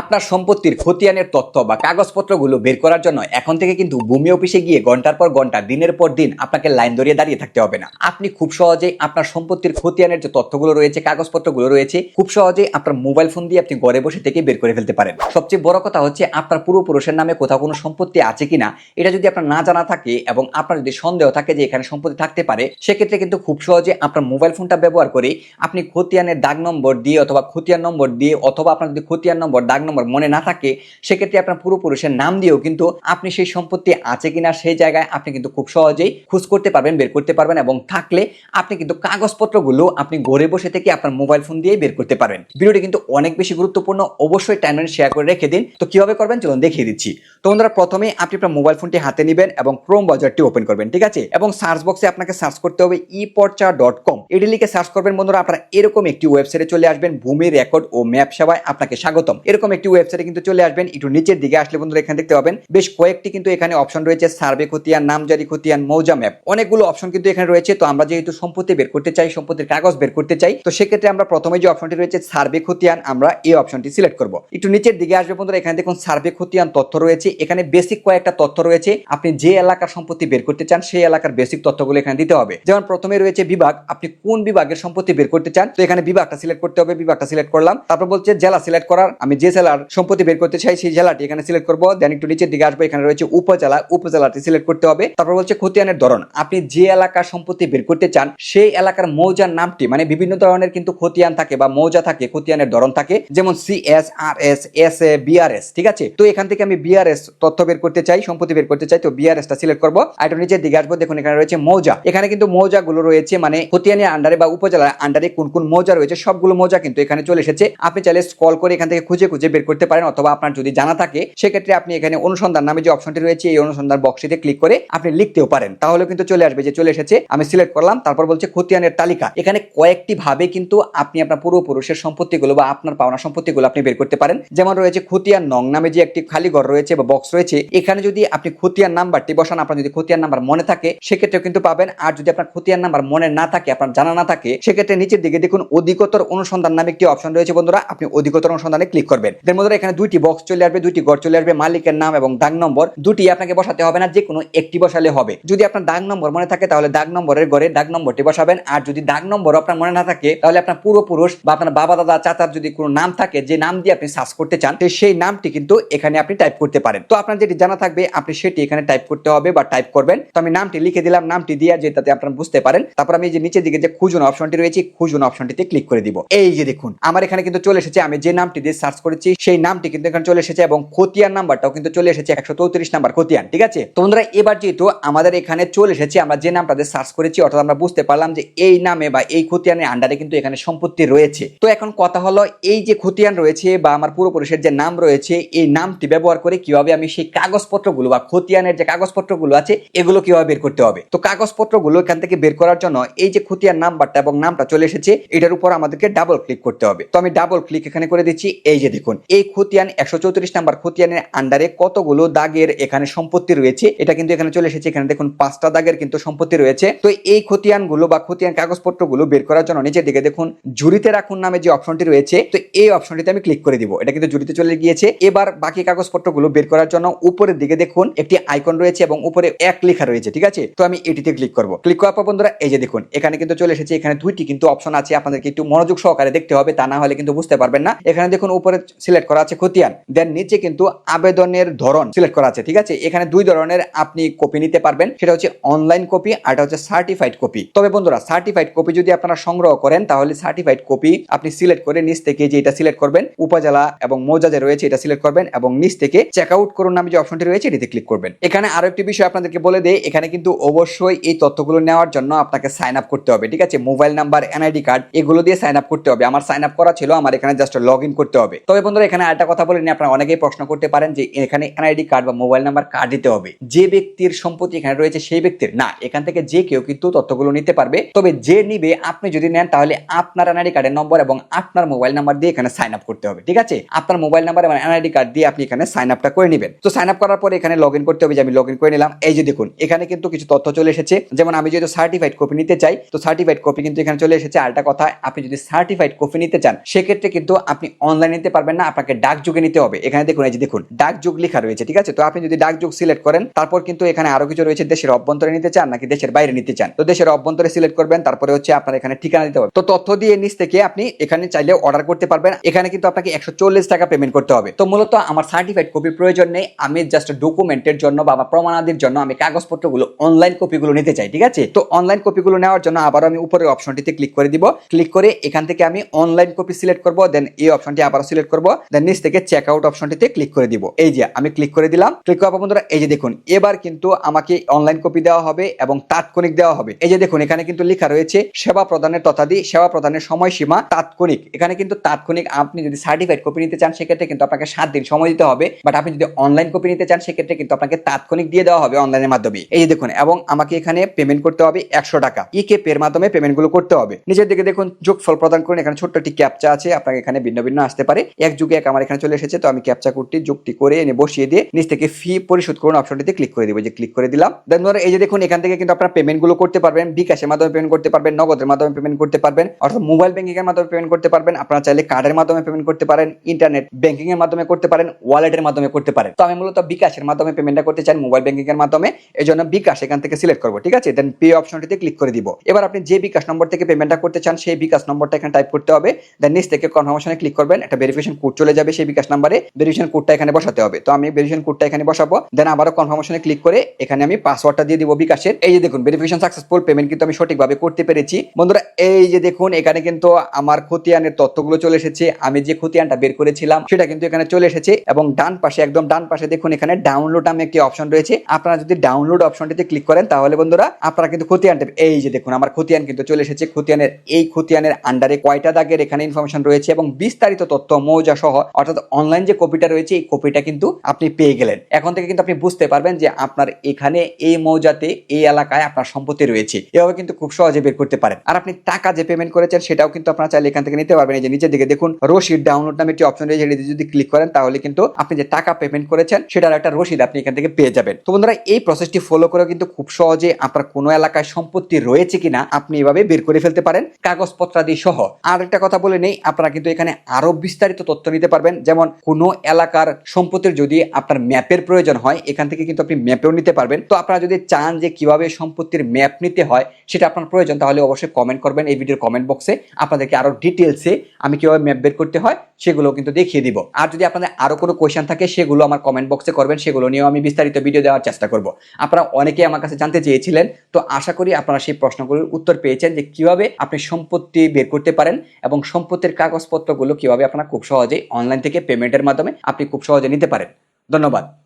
আপনার সম্পত্তির খতিয়ানের তথ্য বা কাগজপত্রগুলো বের করার জন্য এখন থেকে কিন্তু ভূমি অফিসে গিয়ে ঘণ্টার পর ঘণ্টা, দিনের পর দিন আপনাকে লাইন ধরিয়ে দাঁড়িয়ে থাকতে হবে না। আপনি খুব সহজেই আপনার সম্পত্তির খতিয়ানের যে তথ্যগুলো রয়েছে, কাগজপত্রগুলো রয়েছে, খুব সহজেই আপনার মোবাইল ফোন দিয়ে আপনি ঘরে বসে থেকে বের করে ফেলতে পারেন। সবচেয়ে বড় কথা হচ্ছে, আপনার পূর্বপুরুষের নামে কোথাও কোনো সম্পত্তি আছে কিনা, এটা যদি আপনার না জানা থাকে এবং আপনার যদি সন্দেহ থাকে যে এখানে সম্পত্তি থাকতে পারে, সেক্ষেত্রে কিন্তু খুব সহজে আপনার মোবাইল ফোনটা ব্যবহার করে আপনি খতিয়ানের দাগ নম্বর দিয়ে অথবা খতিয়ান নম্বর দিয়ে অথবা আপনার যদি খতিয়ান নম্বর, দাগ নম্বর মনে না থাকে, সেক্ষেত্রে আপনার পূর্বপুরুষের নাম দিয়েও কিন্তু আপনি সেই সম্পত্তি আছে কিনা সেই জায়গায় আপনি কিন্তু খুব সহজেই খোঁজ করতে পারবেন, বের করতে পারবেন এবং থাকলে আপনি কিন্তু কাগজপত্রগুলো আপনি ঘরে বসে থেকে আপনার মোবাইল ফোন দিয়ে বের করতে পারবেন। ভিডিওটি কিন্তু অনেক বেশি গুরুত্বপূর্ণ, অবশ্যই টাইমলাইন শেয়ার করে রেখে দিন। তো কীভাবে করবেন? চলুন দেখিয়ে দিচ্ছি। তো বন্ধুরা প্রথমে আপনি আপনার মোবাইল ফোনটি হাতে নেবেন এবং ক্রোম বাজারটি ওপেন করবেন, ঠিক আছে? এবং সার্চ বক্সে আপনাকে সার্চ করতে হবে ই পর্চা ডট কম এটি লিখে সার্চ করবেন বন্ধুরা, আপনারা এরকম একটি ওয়েবসাইটে চলে আসবেন, ভূমি রেকর্ড ও ম্যাপ সেবায় আপনাকে স্বাগতম। এরকম একটি ওয়েবসাইটে কিন্তু চলে আসবেন, একটু নিচের দিকে আসলে বন্ধুরা এখানে দেখতে পাবেন। বেশ কয়েকটি কিন্তু এখানে অপশন রয়েছে সার্ভে খতিয়ান নামজারি খতিয়ান মৌজা ম্যাপ অনেকগুলো অপশন কিন্তু এখানে রয়েছে, তো আমরা যেহেতু সম্পত্তি বের করতে চাই, সম্পত্তির কাগজ বের করতে চাই, তো সেক্ষেত্রে আমরা প্রথমে যে অপশনটি রয়েছে সার্ভে খতিয়ান আমরা এই অপশনটি সিলেক্ট করব। একটু নিচের দিকে আসবে বন্ধুরা, এখানে দেখুন সার্ভে খতিয়ান তথ্য রয়েছে, এখানে বেসিক কয়েকটা তথ্য রয়েছে, আপনি যে এলাকার সম্পত্তি বের করতে চান, সেই এলাকার বেসিক তথ্যগুলো এখানে দিতে হবে। যেমন প্রথমে রয়েছে বিভাগ, আপনি কোন বিভাগের সম্পত্তি বের করতে চান, তো এখানে বিভাগটা সিলেক্ট করতে হবে, বিভাগটা সিলেক্ট করলাম, তারপর বলছে জেলা সিলেক্ট করার, আমি যে জেলার সম্পত্তি বের করতে চাই, সেই জেলাটি এখানে সিলেক্ট করব। দেন একটু নিচের দিকে আসব, এখানে রয়েছে উপজেলা, উপজেলাটি সিলেক্ট করতে হবে। তারপর বলছে খতিয়ানের ধরন। আপনি যে এলাকার সম্পত্তি বের করতে চান, সেই এলাকার মৌজার নামটি মানে বিভিন্ন ধরনের কিন্তু খতিয়ান থাকে বা মৌজা থাকে, খতিয়ানের ধরন থাকে, যেমন C S R S S A BRS ঠিক আছে? তো এখান থেকে আমি বিআরএস তথ্য বের করতে চাই, সম্পত্তি বের করতে চাই, তো বিআরএস টা সিলেক্ট করব। আর নিচের দিকে আসব, দেখুন এখানে রয়েছে মৌজা। এখানে কিন্তু মৌজা গুলো রয়েছে মানে খতিয়ানের আন্ডারে বা উপজেলার আন্ডারে কোন কোন মৌজা রয়েছে, সবগুলো মৌজা কিন্তু এখানে চলে এসেছে। আপনি চাইলে স্কল করে এখান থেকে খুঁজে খুঁজে বের করতে পারেন অথবা আপনার যদি জানা থাকে, সেক্ষেত্রে আপনি এখানে অনুসন্ধান নামে যে অপশনটি রয়েছে, এই অনুসন্ধান বক্সটিতে ক্লিক করে আপনি লিখতেও পারেন। তাহলে কিন্তু চলে আসবে যে চলে এসেছে, আমি সিলেক্ট করলাম, তারপর বলছে খতিয়ানের তালিকা। এখানে কয়েকটি ভাবে কিন্তু আপনি আপনার পূর্বপুরুষের সম্পত্তিগুলো বা আপনার পাওনা সম্পত্তিগুলো আপনি বের করতে পারেন। যেমন রয়েছে খতিয়ান নং নামে যে একটি খালি ঘর রয়েছে বা বক্স রয়েছে, এখানে যদি আপনি খতিয়ান নাম্বারটি বসান, আপনার যদি খতিয়ান নাম্বার মনে থাকে সেক্ষেত্রে কিন্তু পাবেন। আর যদি আপনার খতিয়ান নাম্বার মনে না থাকে, আপনার জানা না থাকে, সেক্ষেত্রে নিচের দিকে দেখুন অধিকতর অনুসন্ধান নামে একটি অপশন রয়েছে বন্ধুরা, আপনি অধিকতর অনুসন্ধানে ক্লিক করবেন। এর বন্ধুরা এখানে দুইটি বক্স চলে আসবে, দুইটি ঘর চলে আসবে, মালিকের নাম এবং দাগ নম্বর। দুটি আপনাকে বসাতে হবে না যে কোনো একটি বসালে হবে। যদি আপনার দাগ নম্বর মনে থাকে, তাহলে দাগ নম্বরের ঘরে দাগ নম্বরটি বসাবেন। আর যদি দাগ নম্বর আপনার মনে না থাকে, তাহলে আপনার পূর্বপুরুষ বা আপনার বাবা, দাদা চাচার যদি কোনো নাম থাকে, যে নাম দিয়ে আপনি সার্চ করতে চান সেই নামটি কিন্তু এখানে আপনি টাইপ করতে পারেন। তো আপনার যেটি জানা থাকবে, আপনি সেটি এখানে টাইপ করতে হবে বা টাইপ করবেন। তো আমি নামটি লিখে দিলাম, নামটি দিয়ে যেটাতে আপনারা বুঝতে পারেন। তারপর আমি যে নিচের দিকে যে খুঁজুন অপশনটি রয়েছে খুঁজুন অপশনটিতে ক্লিক করে দিব। এই যে দেখুন, আমার এখানে কিন্তু চলে এসেছে, আমি যে নামটি দিয়ে সার্চ করেছি সেই নামটি কিন্তু এখানে চলে এসেছে এবং খতিয়ান নাম্বারটাও কিন্তু চলে এসেছে, একশো চৌত্রিশ নাম্বার খতিয়ান, ঠিক আছে? তো বন্ধুরা, এবার যেহেতু আমাদের এখানে চলে এসেছে, আমরা যে নামটা সার্চ করেছি, অর্থাৎ আমরা বুঝতে পারলাম যে এই নামে বা এই খতিয়ানের আন্ডারে কিন্তু এখানে সম্পত্তি রয়েছে। তো এখন কথা হলো, এই যে খতিয়ান রয়েছে বা আমার পূর্বপুরুষের যে নাম রয়েছে, এই নামটি ব্যবহার করে কীভাবে আমি সেই কাগজপত্রগুলো বা খতিয়ানের যে কাগজপত্রগুলো আছে, এগুলো কীভাবে বের করতে হবে? তো কাগজপত্রগুলো এখান থেকে বের করার জন্য এই যে খতিয়ান নাম্বারটা এবং নামটা চলে এসেছে, এটার উপর আমাদেরকে ডাবল ক্লিক করতে হবে। তো আমি ডাবল ক্লিক এখানে করে দিচ্ছি, এই যে দেখুন এই খতিয়ান একশো চৌত্রিশ নাম্বার খতিয়ানের আন্ডারে কতগুলো দাগের এখানে সম্পত্তি রয়েছে? এটা কিন্তু এখানে চলে এসেছে। এখানে দেখুন, পাঁচটা দাগের কিন্তু সম্পত্তি রয়েছে। তো এই খতিয়ানগুলো বা খতিয়ান কাগজপত্রগুলো বের করার জন্য নিচের দিকে দেখুন, ঝুড়িতে রাখুন নামে যে অপশনটি রয়েছে, তো এই অপশনটিতে আমি ক্লিক করে দিব। এটা কিন্তু ঝুড়িতে চলে গিয়েছে। এবার বাকি কাগজপত্রগুলো বের করার জন্য উপরের দিকে দেখুন, একটি আইকন রয়েছে এবং উপরে এক লেখা রয়েছে, ঠিক আছে? তো আমি এটিতে ক্লিক করব। ক্লিক করার পর বন্ধুরা, এই যে দেখুন, এখানে কিন্তু চলে এসেছে। এখানে দুইটি কিন্তু অপশন আছে। আপনাদেরকে একটু মনোযোগ সহকারে দেখতে হবে, তা না হলে কিন্তু বুঝতে পারবেন না। এখানে দেখুন, উপরে সিলেক্ট করা আছে খতিয়ান। দেন নিচে কিন্তু আবেদনের ধরন সিলেক্ট করা আছে, ঠিক আছে? এখানে দুই ধরনের আপনি কপি নিতে পারবেন। সেটা হচ্ছে অনলাইন কপি আর এটা হচ্ছে সার্টিফাইড কপি তবে বন্ধুরা সার্টিফাইড কপি যদি আপনারা সংগ্রহ করেন, তাহলে সার্টিফাইড কপি আপনি সিলেক্ট করে নিচ থেকে যে এটা সিলেক্ট করবেন, উপজেলা এবং মৌজা যে রয়েছে এটা সিলেক্ট করবেন এবং নিচ থেকে চেক আউট করুন নামে যে অপশনটি রয়েছে, এটিতে ক্লিক করবেন। এখানে আরও একটি বিষয় আপনাদেরকে বলে দেয় এখানে কিন্তু অবশ্যই এই তথ্যগুলো নেওয়ার জন্য আপনাকে সাইন আপ করতে হবে, ঠিক আছে? মোবাইল নাম্বার এনআইডি কার্ড এগুলো দিয়ে সাইন আপ করতে হবে। আমার সাইন আপ করা ছিল, আমার এখানে জাস্ট লগ করতে হবে। তবে বন্ধুরা এখানে আরেকটা কথা বলে নিয়ে আপনারা অনেকেই প্রশ্ন করতে পারেন যে এখানে এনআইডি কার্ড বা মোবাইল নাম্বার কার্ড দিতে হবে। যে ব্যক্তির সম্পত্তি এখানে রয়েছে সেই ব্যক্তির, না, এখান থেকে যে কেউ কিন্তু তথ্যগুলো নিতে পারবে। তবে যে নিবে, আপনি যদি নেন, তাহলে আপনার এনআইডি কার্ডের নম্বর এবং আপনার মোবাইল নাম্বার দিয়ে এখানে সাইন আপ করতে হবে, ঠিক আছে? আপনার মোবাইল নাম্বার এবং এনআইডি কার্ড দিয়ে আপনি এখানে সাইন আপটা করে নেবেন। তো সাইন আপ করার পরে এখানে লগ ইন করতে হবে, যে আমি লগ ইন করে নিলাম। এই যে দেখুন, এখানে কিন্তু কিছু তথ্য চলে এসেছে। যেমন আমি যেহেতু সার্টিফাইড কপি নিতে চাই, তো সার্টিফাইড কপি কিন্তু এখানে চলে এসেছে। আরেকটা কথা, আপনি যদি সার্টিফাইড কপি নিতে চান, সেক্ষেত্রে কিন্তু আপনি অনলাইন নিতে পারবেন না। আপনাকে ডাক যুগে নিতে হবে। এখানে দেখুন, এই যে দেখুন, ডাক যুগ লেখা রয়েছে, ঠিক আছে? তো আপনি যদি ডাক যুগ সিলেক্ট করেন, তারপর কিন্তু এখানে আরও কিছু রয়েছে, দেশের অভ্যন্তরে নিতে চান নাকি দেশের বাইরে নিতে চান? তো দেশের অভ্যন্তরে সিলেক্ট করবেন, তারপরে হচ্ছে আপনার এখানে ঠিকানা দিতে হবে। তো তথ্য দিয়ে নিচ থেকে আপনি এখানে চাইলে অর্ডার করতে পারবেন। এখানে কিন্তু আপনাকে একশো চল্লিশ টাকা পেমেন্ট করতে হবে। তো মূলত আমার সার্টিফাইড কপির প্রয়োজন নেই। আমি জাস্ট ডকুমেন্টের জন্য বা আমার প্রমাণাদির জন্য আমি কাগজপত্রগুলো অনলাইন কপিগুলো নিতে চাই, ঠিক আছে? তো অনলাইন কপিগুলো নেওয়ার জন্য আবার আমি উপরের অপশনটিতে ক্লিক করে দিব। ক্লিক করে এখান থেকে আমি অনলাইন কপি সিলেক্ট করব দেন এই অপশনটি আবার সিলেক্ট করব। দেন নিচ থেকে চেক আউট অপশনটিতে ক্লিক করে দিব। এই যে, আমি ক্লিক করে দিলাম। ক্লিক করার বন্ধুরা, এই যে দেখুন, এবার কিন্তু আমাকে অনলাইন কপি দেওয়া হবে এবং তাৎক্ষণিক দেওয়া হবে। এই যে দেখুন, এখানে কিন্তু লেখা রয়েছে, সেবা প্রদানের তথাদি সেবা প্রদানের সময়সীমা তাৎক্ষণিক। এখানে কিন্তু তাৎক্ষণিক আপনি যদি সার্টিফাইড কপি নিতে চান, সেক্ষেত্রে কিন্তু আপনাকে সাত দিন সময় দিতে হবে। বাট আপনি যদি অনলাইন কপি নিতে চান, সেক্ষেত্রে কিন্তু আপনাকে তাৎক্ষণিক দিয়ে দেওয়া হবে অনলাইনের মাধ্যমে। এই যে দেখুন, এবং আমাকে এখানে পেমেন্ট করতে হবে একশো টাকা। ই কে পের মাধ্যমে পেমেন্টগুলো করতে হবে। নিচের দিকে দেখুন, যোগফল প্রদান করুন। এখানে ছোট্ট একটি ক্যাপচা আছে। আপনাকে এখানে ভিন্ন ভিন্ন আসতে পারে। এক যুগে এক আমার এখানে চলে এসেছে, তো আমি ক্যাপচা কোডটি, যুক্তি করে এনে বসিয়ে দিয়ে নিচ থেকে ফি পরিশোধ করুন অপশনটিতে ক্লিক করে দিব। যে ক্লিক করে দিলাম। দেন ধরো এই যে দেখুন, এখান থেকে কিন্তু আপনার পেমেন্টগুলো করতে পারবেন, বিকাশের মাধ্যমে পেমেন্ট করতে পারবেন, নগদের মাধ্যমে পেমেন্ট করতে পারবেন অর্থাৎ মোবাইল ব্যাংকিং এর মাধ্যমে পেমেন্ট করতে পারবেন। আপনারা চাইলে কার্ডের মাধ্যমে পেমেন্ট করতে পারেন ইন্টারনেট ব্যাংকিং এর মাধ্যমে করতে পারেন ওয়ালেটের মাধ্যমে করতে পারেন। তো আমি মূলত বিকাশের মাধ্যমে পেমেন্টটা করতে চাই মোবাইল ব্যাংকিং এর মাধ্যমে এই জন্য বিকাশ এখান থেকে সিলেক্ট করব, ঠিক আছে? দেন পে অপশনটিতে ক্লিক করে দিব। এবার আপনি যে বিকাশ নম্বর থেকে পেমেন্টটা করতে চান, সেই বিকাশ নম্বরটা এখানে টাইপ করতে হবে। দেন নিচ থেকে কনফার্মেশনে ক্লিক করবেন, একটা ভেরিফিকেশন কোড চলে যাবে সেই বিকাশ নাম্বারে ভেরিফিকেশন কোডটা এখানে বসাতে হবে। তো আমি ভেরিফিকেশন কোডটা এখানে বসাবো দেন আবারও কনফার্মেশনে ক্লিক করে এখানে আমি পাসওয়ার্ডটা দিয়ে দিব বিকাশের। এই যে দেখুন ভেরিফিকেশন সাকসেসফুল পেমেন্ট কিন্তু আমি সঠিকভাবে করতে পেরেছি। বন্ধুরা, এই যে দেখুন, এখানে কিন্তু আমার খতিয়ানের তথ্যগুলো চলে এসেছে। আমি যে খতিয়ানটা বের করেছিলাম, সেটা কিন্তু এখানে চলে এসেছে এবং ডান পাশে, একদম ডান পাশে দেখুন, এখানে ডাউনলোড নামে একটি অপশন রয়েছে। আপনারা যদি ডাউনলোড অপশনটিতে ক্লিক করেন, তাহলে বন্ধুরা, আপনারা কিন্তু খতিয়ানটা, এই যে দেখুন, আমার খতিয়ান কিন্তু চলে এসেছে। খতিয়ানের, এই খতিয়ানের আন্ডারে কয়টা দাগের এখানে ইনফরমেশন রয়েছে এবং বিস্তারিত তথ্য মৌজা সহ, অর্থাৎ অনলাইন যে কপিটা রয়েছে, এই কপিটা কিন্তু আপনি পেয়ে গেলেন। এখন থেকে কিন্তু আপনি বুঝতে পারবেন যে আপনার এখানে এই মৌজাতে, এই এলাকায় আপনার সম্পত্তি রয়েছে। এভাবে কিন্তু খুব সহজে বের করতে পারেন। আর আপনি টাকা যে পেমেন্ট করেছেন, সেটাও কিন্তু আপনার চাইলে এখান থেকে নিতে পারবেন। এই যে নিচের দিকে দেখুন, রসিদ ডাউনলোড নামে একটি অপশন রয়েছে যদি ক্লিক করেন, তাহলে কিন্তু আপনি যে টাকা পেমেন্ট করেছেন, সেটার একটা রসিদ আপনি এখান থেকে পেয়ে যাবেন। তো বন্ধুরা, এই প্রসেসটি ফলো করে কিন্তু খুব সহজে আপনার কোনো এলাকায় সম্পত্তি রয়েছে কিনা, আপনি এভাবে বের করে ফেলতে পারেন। কাগজপত্রাদি সহ। আর একটা কথা বলে নেই, আপনারা কিন্তু এখানে আরও বিস্তারিত তথ্য নিতে পারবেন। যেমন কোনো এলাকার সম্পত্তির যদি আপনার ম্যাপের প্রয়োজন হয়, এখান থেকে কিন্তু আপনি ম্যাপেও নিতে পারবেন। তো আপনারা যদি চান যে কীভাবে সম্পত্তির ম্যাপ নিতে হয়, সেটা আপনার প্রয়োজন, তাহলে অবশ্যই কমেন্ট করবেন এই ভিডিওর কমেন্ট বক্সে আপনাদেরকে আরও ডিটেলসে আমি কীভাবে ম্যাপ বের করতে হয় সেগুলো কিন্তু দেখিয়ে দিব। আর যদি আপনাদের আরও কোনো কোয়েশ্চেন থাকে, সেগুলো আমার কমেন্ট বক্সে করবেন, সেগুলো নিয়েও আমি বিস্তারিত ভিডিও দেওয়ার চেষ্টা করব। আপনারা অনেকেই আমার কাছে জানতে চেয়েছিলেন, তো আশা করি আপনারা সেই প্রশ্নগুলোর উত্তর পেয়েছেন যে কীভাবে আপনি সম্পত্তি বের করতে পারেন এবং সম্পত্তির কাগজপত্রগুলো কীভাবে আপনারা খুব সহজেই অনলাইন থেকে পেমেন্টের মাধ্যমে আপনি খুব সহজে নিতে পারেন। ধন্যবাদ।